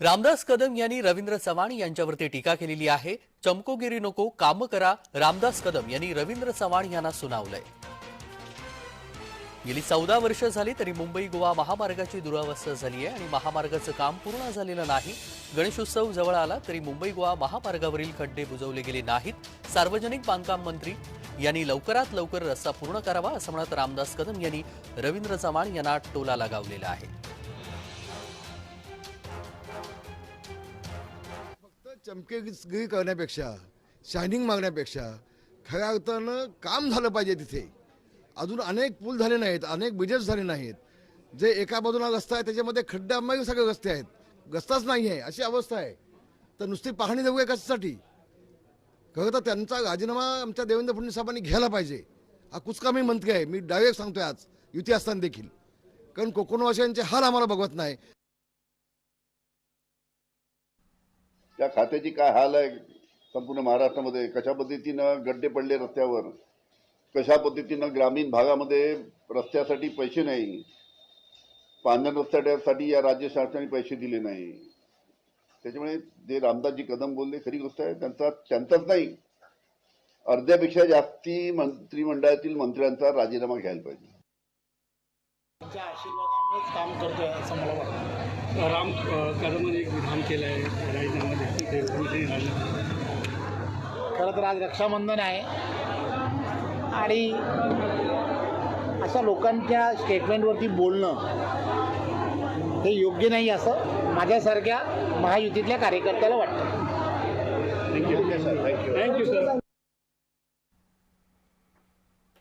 रामदास कदम यांनी रवींद्र चव्हाण यांच्यावरती टीका केलेली आहे. चमकोगिरी नको काम करा. रामदास कदम यांनी रवींद्र चव्हाण यांना सुनावलंय. गेली चौदा वर्ष झाली तरी मुंबई गोवा महामार्गाची दुरावस्था झाली आहे आणि महामार्गाचं काम पूर्ण झालेलं नाही. गणेशोत्सव जवळ आला तरी मुंबई गोवा महामार्गावरील खड्डे बुजवले गेले नाहीत. सार्वजनिक बांधकाम मंत्री यांनी लवकरात लवकर रस्ता पूर्ण करावा असं म्हणत रामदास कदम यांनी रवींद्र चव्हाण यांना टोला लगावलेला आहे. चमकेगिरी करण्यापेक्षा शायनिंग मागण्यापेक्षा खऱ्या अर्थानं काम झालं पाहिजे तिथे. अजून अनेक पूल झाले नाहीत अनेक ब्रिजेस झाले नाहीत. जे एका बाजूला रस्ता आहे त्याच्यामध्ये खड्ड्यामध्ये सगळे रस्ते आहेत. रस्ताच नाही आहे अशी अवस्था आहे. तर नुसती पाहणी देऊया कशासाठी? खरं तर त्यांचा राजीनामा आमच्या देवेंद्र फडणवीस साहेबांनी घ्यायला पाहिजे. हा कुचकामी मंत्री आहे मी डायरेक्ट सांगतोय आज युती असताना देखील. कारण कोकणवासियांचे हाल आम्हाला बघवत नाही. त्या खात्याची काय हाल आहे? संपूर्ण महाराष्ट्रामध्ये कशा पद्धतीनं गड्डे पडले रस्त्यावर? कशा पद्धतीनं ग्रामीण भागामध्ये रस्त्यासाठी पैसे नाही? पांढऱ्या रस्त्यासाठी या राज्य शासनाने पैसे दिले नाही. त्याच्यामुळे जे रामदासजी कदम बोलले खरी गोष्ट आहे त्यांचा त्यांचाच नाही. अर्ध्यापेक्षा जास्ती मंत्रिमंडळातील मंत्र्यांचा राजीनामा घ्यायला पाहिजे. त्यांच्या आशीर्वादामुळेच काम करतोय असं मला वाटतं. राम कदमने एक विधान केलं आहे राजीनामा खरं तर आज रक्षाबंधन आहे. आणि अशा लोकांच्या स्टेटमेंटवरती बोलणं हे योग्य नाही असं माझ्यासारख्या महायुतीतल्या कार्यकर्त्याला वाटतं. Thank you thank you sir